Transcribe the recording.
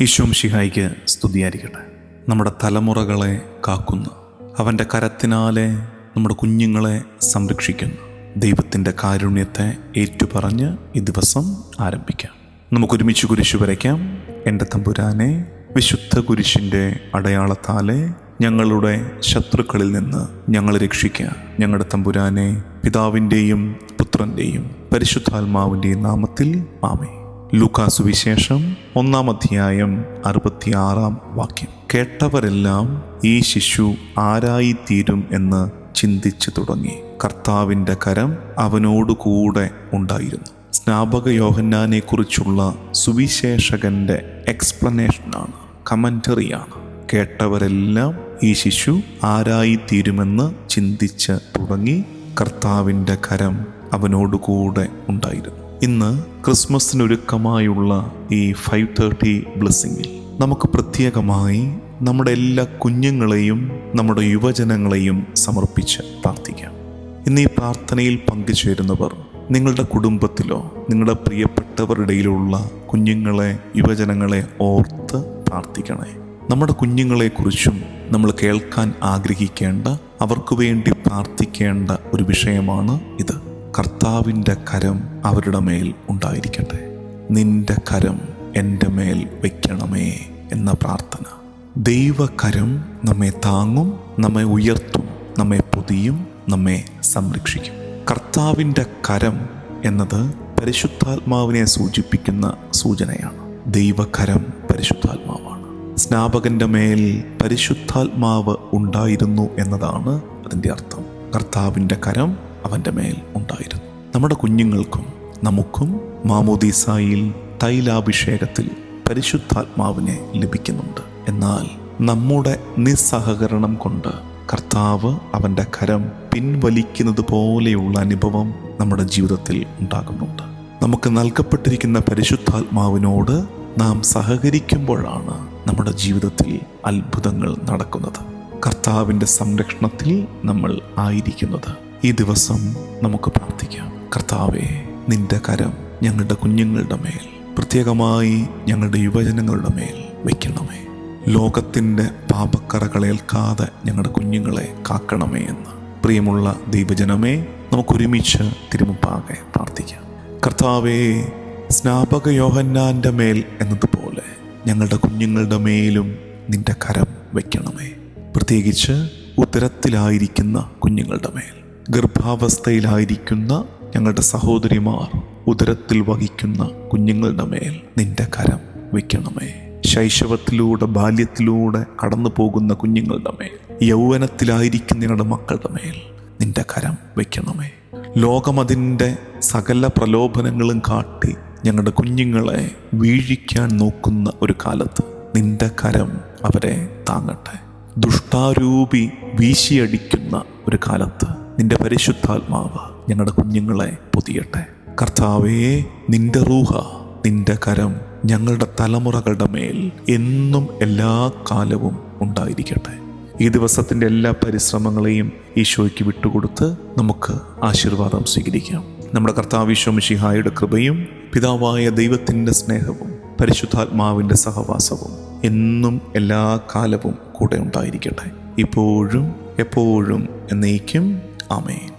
ഈശോം ഷിഹായിക്ക് സ്തുതിയായിരിക്കട്ടെ. നമ്മുടെ തലമുറകളെ കാക്കുന്നു. അവന്റെ കരത്തിനാലെ നമ്മുടെ കുഞ്ഞുങ്ങളെ സംരക്ഷിക്കുന്നു. ദൈവത്തിന്റെ കാരുണ്യത്തെ ഏറ്റുപറഞ്ഞ് ഈ ദിവസം ആരംഭിക്കാം. നമുക്കൊരുമിച്ച് കുരിശു വരയ്ക്കാം. എന്റെ തമ്പുരാനെ വിശുദ്ധ കുരിശിന്റെ അടയാളത്താലെ ഞങ്ങളുടെ ശത്രുക്കളിൽ നിന്ന് ഞങ്ങളെ രക്ഷിക്കുക. ഞങ്ങളുടെ തമ്പുരാനെ പിതാവിന്റെയും പുത്രന്റെയും പരിശുദ്ധാത്മാവിന്റെയും നാമത്തിൽ ആമേ ലൂക്കാസു വിശേഷം ഒന്നാം അധ്യായം അറുപത്തിയാറാം വാക്യം. കേട്ടവരെല്ലാം ഈ ശിശു ആരായിത്തീരും എന്ന് ചിന്തിച്ചു തുടങ്ങി. കർത്താവിന്റെ കരം അവനോടുകൂടെ ഉണ്ടായിരുന്നു. സ്നാപക യോഹന്നാനെ കുറിച്ചുള്ള സുവിശേഷകന്റെ എക്സ്പ്ലനേഷനാണ് കമന്ററിയാണ്. കേട്ടവരെല്ലാം ഈ ശിശു ആരായിത്തീരുമെന്ന് ചിന്തിച്ച് തുടങ്ങി കർത്താവിന്റെ കരം അവനോടുകൂടെ ഉണ്ടായിരുന്നു. ഇന്ന് ക്രിസ്മസിനൊരുക്കമായുള്ള ഈ ഫൈവ് തേർട്ടി ബ്ലെസ്സിങ്ങിൽ നമുക്ക് പ്രത്യേകമായി നമ്മുടെ എല്ലാ കുഞ്ഞുങ്ങളെയും നമ്മുടെ യുവജനങ്ങളെയും സമർപ്പിച്ച് പ്രാർത്ഥിക്കാം. ഇന്ന് ഈ പ്രാർത്ഥനയിൽ പങ്കുചേരുന്നവർ നിങ്ങളുടെ കുടുംബത്തിലോ നിങ്ങളുടെ പ്രിയപ്പെട്ടവരുടെയിലുള്ള കുഞ്ഞുങ്ങളെ യുവജനങ്ങളെ ഓർത്ത് പ്രാർത്ഥിക്കണേ. നമ്മുടെ കുഞ്ഞുങ്ങളെക്കുറിച്ചും നമ്മൾ കേൾക്കാൻ ആഗ്രഹിക്കേണ്ട അവർക്ക് വേണ്ടി പ്രാർത്ഥിക്കേണ്ട ഒരു വിഷയമാണ് ഇത്. കർത്താവിന്റെ കരം അവരുടെ മേൽ ഉണ്ടായിരിക്കട്ടെ. നിന്റെ കരം എന്റെ മേൽ വയ്ക്കണമേ എന്ന പ്രാർത്ഥന. ദൈവകരം നമ്മെ താങ്ങും നമ്മെ ഉയർത്തും നമ്മെ പൊതിയും നമ്മെ സംരക്ഷിക്കും. കർത്താവിന്റെ കരം എന്നത് പരിശുദ്ധാത്മാവിനെ സൂചിപ്പിക്കുന്ന സൂചനയാണ്. ദൈവകരം പരിശുദ്ധാത്മാവാണ്. സ്നാപകന്റെ മേൽ പരിശുദ്ധാത്മാവ് ഉണ്ടായിരുന്നു എന്നതാണ് അതിന്റെ അർത്ഥം. കർത്താവിന്റെ കരം അവന്റെ മേൽ ഉണ്ടായിരുന്നു. നമ്മുടെ കുഞ്ഞുങ്ങൾക്കും നമുക്കും മാമോദീസായിൽ തൈലാഭിഷേകത്തിൽ പരിശുദ്ധാത്മാവിനെ ലഭിക്കുന്നുണ്ട്. എന്നാൽ നമ്മുടെ നിസ്സഹകരണം കൊണ്ട് കർത്താവ് അവന്റെ കരം പിൻവലിക്കുന്നത് പോലെയുള്ള അനുഭവം നമ്മുടെ ജീവിതത്തിൽ ഉണ്ടാകുന്നുണ്ട്. നമുക്ക് നൽകപ്പെട്ടിരിക്കുന്ന പരിശുദ്ധാത്മാവിനോട് നാം സഹകരിക്കുമ്പോഴാണ് നമ്മുടെ ജീവിതത്തിൽ അത്ഭുതങ്ങൾ നടക്കുന്നത്. കർത്താവിന്റെ സംരക്ഷണത്തിൽ നമ്മൾ ആയിരിക്കുന്നത്. ഈ ദിവസം നമുക്ക് പ്രാർത്ഥിക്കാം. കർത്താവെ നിന്റെ കരം ഞങ്ങളുടെ കുഞ്ഞുങ്ങളുടെ മേൽ പ്രത്യേകമായി ഞങ്ങളുടെ യുവജനങ്ങളുടെ മേൽ വയ്ക്കണമേ ലോകത്തിന്റെ പാപക്കറകളേൽക്കാതെ ഞങ്ങളുടെ കുഞ്ഞുങ്ങളെ കാക്കണമേ എന്ന് പ്രിയമുള്ള ദൈവജനമേ നമുക്കൊരുമിച്ച് തിരുമുപ്പാകെ പ്രാർത്ഥിക്കാം. കർത്താവേ സ്നാപക യോഹന്നാന്റെ മേൽ എന്നതുപോലെ ഞങ്ങളുടെ കുഞ്ഞുങ്ങളുടെ മേലും നിന്റെ കരം വയ്ക്കണമേ പ്രത്യേകിച്ച് ഉത്തരത്തിലായിരിക്കുന്ന കുഞ്ഞുങ്ങളുടെ മേൽ. ഗർഭാവസ്ഥയിലായിരിക്കുന്ന ഞങ്ങളുടെ സഹോദരിമാർ ഉദരത്തിൽ വഹിക്കുന്ന കുഞ്ഞുങ്ങളുടെ മേൽ നിന്റെ കരം വയ്ക്കണമേ ശൈശവത്തിലൂടെ ബാല്യത്തിലൂടെ കടന്നു പോകുന്ന കുഞ്ഞുങ്ങളുടെ മേൽ യൗവനത്തിലായിരിക്കുന്ന ഞങ്ങളുടെ മക്കളുടെ മേൽ നിന്റെ കരം വയ്ക്കണമേ ലോകമതിന്റെ സകല പ്രലോഭനങ്ങളും കാട്ടി ഞങ്ങളുടെ കുഞ്ഞുങ്ങളെ വീഴിക്കാൻ നോക്കുന്ന ഒരു കാലത്ത് നിന്റെ കരം അവരെ താങ്ങട്ടെ. ദുഷ്ടാരൂപി വീശിയടിക്കുന്ന ഒരു കാലത്ത് നിന്റെ പരിശുദ്ധാത്മാവ് ഞങ്ങളുടെ കുഞ്ഞുങ്ങളെ പൊതിയട്ടെ. കർത്താവേ നിന്റെ റൂഹ നിന്റെ കരം ഞങ്ങളുടെ തലമുറകളുടെ മേൽ എന്നും എല്ലാ കാലവും ഉണ്ടായിരിക്കട്ടെ. ഈ ദിവസത്തിന്റെ എല്ലാ പരിശ്രമങ്ങളെയും ഈശോയ്ക്ക് വിട്ടുകൊടുത്ത് നമുക്ക് ആശീർവാദം സ്വീകരിക്കാം. നമ്മുടെ കർത്താവ് ഈശോ മിഷിഹായുടെ കൃപയും പിതാവായ ദൈവത്തിന്റെ സ്നേഹവും പരിശുദ്ധാത്മാവിന്റെ സഹവാസവും എന്നും എല്ലാ കാലവും കൂടെ ഉണ്ടായിരിക്കട്ടെ. ഇപ്പോഴും എപ്പോഴും എന്നേക്കും ആമേൻ